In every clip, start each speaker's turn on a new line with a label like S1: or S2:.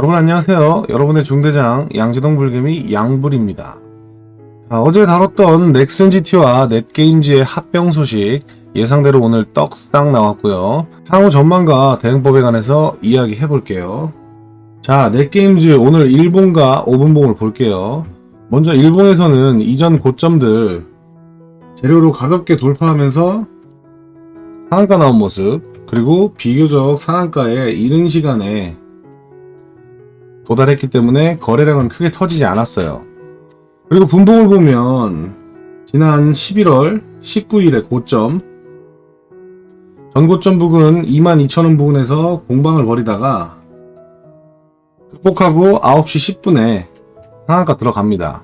S1: 여러분 안녕하세요. 여러분의 중대장 양지동 불개미 양불입니다. 자, 어제 다뤘던 넥슨 GT와 넷게임즈의 합병 소식 예상대로 오늘 떡상 나왔고요. 향후 전망과 대응법에 관해서 이야기 해 볼게요. 자, 넷게임즈 오늘 일본과 5분봉을 볼게요. 먼저 일본에서는 이전 고점들 재료로 가볍게 돌파하면서 상한가 나온 모습 그리고 비교적 상한가에 이른 시간에 도달했기 때문에 거래량은 크게 터지지 않았어요. 그리고 분봉을 보면 지난 11월 19일에 고점 전고점 부근 22,000원 부근에서 공방을 벌이다가 극복하고 9시 10분에 상한가 들어갑니다.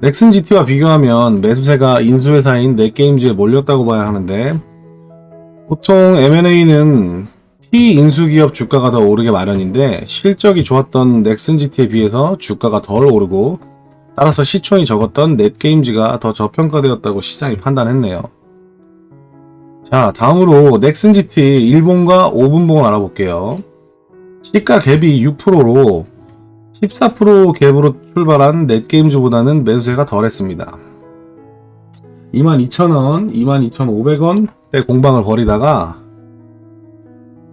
S1: 넥슨 GT와 비교하면 매수세가 인수회사인 넷게임즈에 몰렸다고 봐야 하는데 보통 M&A는 T인수기업 주가가 더 오르게 마련인데 실적이 좋았던 넥슨 GT에 비해서 주가가 덜 오르고 따라서 시총이 적었던 넷게임즈가 더 저평가되었다고 시장이 판단했네요. 자 다음으로 넥슨 GT 일본과 5분봉을 알아볼게요. 시가 갭이 6%로 14% 갭으로 출발한 넷게임즈보다는 매수세가 덜했습니다. 22,000원, 22,500원 대 공방을 벌이다가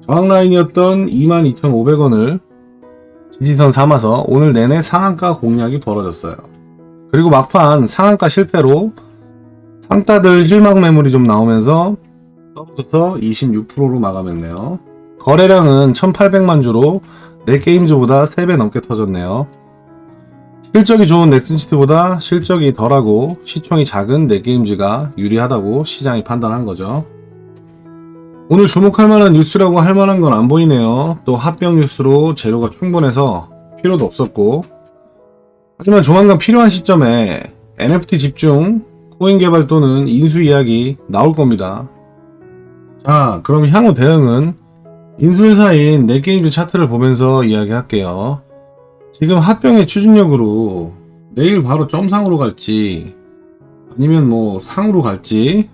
S1: 저항 라인이었던 22,500원을 지지선 삼아서 오늘 내내 상한가 공략이 벌어졌어요. 그리고 막판 상한가 실패로 상따들 실망 매물이 좀 나오면서 떨어져서 26%로 마감했네요. 거래량은 1,800만 주로 넷게임즈보다 3배 넘게 터졌네요. 실적이 좋은 넥슨시티보다 실적이 덜하고 시총이 작은 넷게임즈가 유리하다고 시장이 판단한 거죠. 오늘 주목할 만한 뉴스라고 할 만한 건 안 보이네요. 또 합병 뉴스로 재료가 충분해서 필요도 없었고. 하지만 조만간 필요한 시점에 NFT 집중, 코인 개발 또는 인수 이야기 나올 겁니다. 자, 그럼 향후 대응은 인수회사인 넷게임즈 차트를 보면서 이야기할게요. 지금 합병의 추진력으로 내일 바로 점상으로 갈지 아니면 뭐 상으로 갈지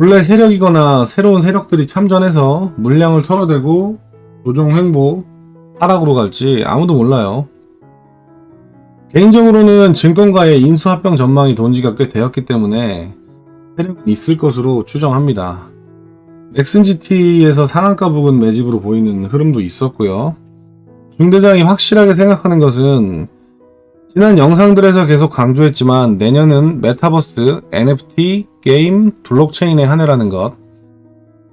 S1: 본래 세력이거나 새로운 세력들이 참전해서 물량을 털어대고 조정 횡보 하락으로 갈지 아무도 몰라요. 개인적으로는 증권가의 인수합병 전망이 돈지가 꽤 되었기 때문에 세력은 있을 것으로 추정합니다. 넥슨GT에서 상한가 부근 매집으로 보이는 흐름도 있었고요. 중대장이 확실하게 생각하는 것은 지난 영상들에서 계속 강조했지만 내년은 메타버스, NFT, 게임, 블록체인의 한 해라는 것.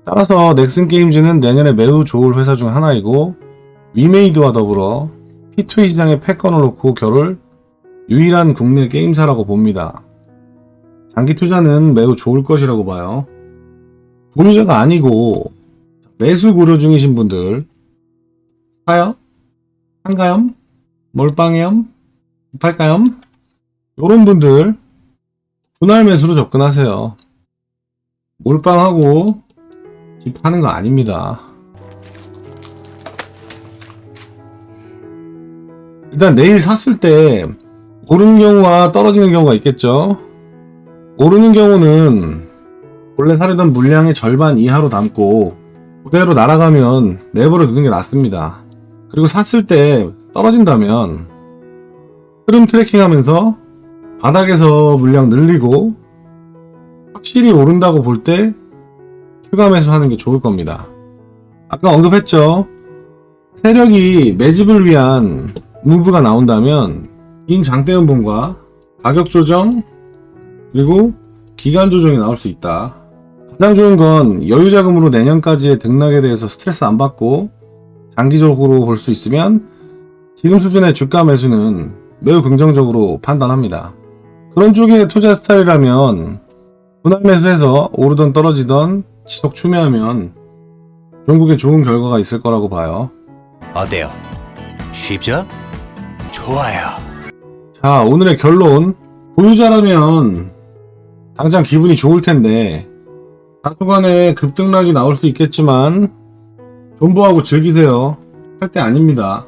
S1: 따라서 넥슨 게임즈는 내년에 매우 좋을 회사 중 하나이고 위메이드와 더불어 P2E 시장에 패권을 놓고 겨룰 유일한 국내 게임사라고 봅니다. 장기 투자는 매우 좋을 것이라고 봐요. 보유자가 아니고 매수 고려 중이신 분들 사요? 한가염? 몰빵염? 팔까염? 요런 분들 분할 매수로 접근하세요. 몰빵하고 집 파는 거 아닙니다. 일단 내일 샀을 때 오르는 경우와 떨어지는 경우가 있겠죠. 오르는 경우는 원래 사려던 물량의 절반 이하로 담고 그대로 날아가면 내버려 두는 게 낫습니다. 그리고 샀을 때 떨어진다면 흐름 트래킹 하면서 바닥에서 물량 늘리고 확실히 오른다고 볼 때 추가 매수 하는 게 좋을 겁니다. 아까 언급했죠. 세력이 매집을 위한 무브가 나온다면 긴 장대음봉과 가격 조정 그리고 기간 조정이 나올 수 있다. 가장 좋은 건 여유 자금으로 내년까지의 등락에 대해서 스트레스 안 받고 장기적으로 볼 수 있으면 지금 수준의 주가 매수는 매우 긍정적으로 판단합니다. 그런 쪽의 투자 스타일이라면 분할 매수해서 오르던 떨어지던 지속 추매하면 종국에 좋은 결과가 있을 거라고 봐요.
S2: 어때요? 쉽죠? 좋아요.
S1: 자, 오늘의 결론. 보유자라면 당장 기분이 좋을 텐데 단순간에 급등락이 나올 수 있겠지만 존버하고 즐기세요. 할 때 아닙니다.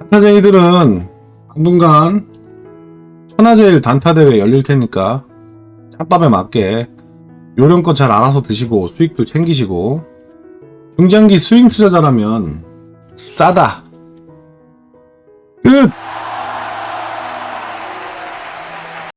S1: 단타쟁이들은 당분간 천하제일 단타대회 열릴 테니까 짬밥에 맞게 요령껏 잘 알아서 드시고 수익들 챙기시고 중장기 스윙 투자자라면 싸다. 끝!